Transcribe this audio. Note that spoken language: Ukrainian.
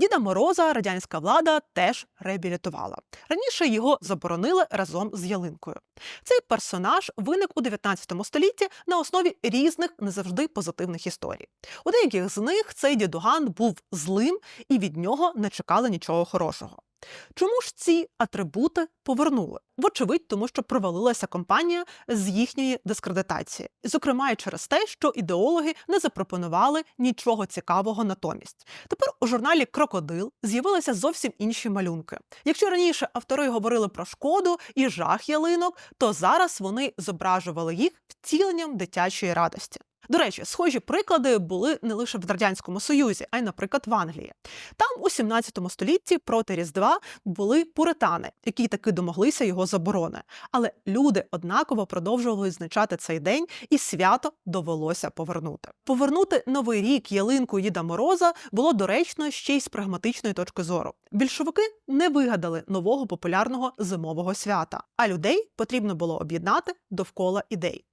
You Діда Мороза радянська влада теж реабілітувала. Раніше його заборонили разом з ялинкою. Цей персонаж виник у 19 столітті на основі різних не завжди позитивних історій. У деяких з них цей дідуган був злим і від нього не чекали нічого хорошого. Чому ж ці атрибути повернули? Вочевидь, тому що провалилася кампанія з їхньої дискредитації, зокрема й через те, що ідеологи не запропонували нічого цікавого натомість. Тепер у журналі Крокодил з'явилися зовсім інші малюнки. Якщо раніше автори говорили про шкоду і жах ялинок, то зараз вони зображували їх втіленням дитячої радості. До речі, схожі приклади були не лише в радянському союзі, а й, наприклад, в Англії. Там у 17 столітті проти Різдва були пуритани, які таки домоглися його заборони. Але люди однаково продовжували відзначати цей день, і свято довелося повернути. Повернути новий рік ялинку Діда Мороза було доречно ще й з прагматичної точки зору. Більшовики не вигадали нового популярного зимового свята, а людей потрібно було об'єднати довкола ідей.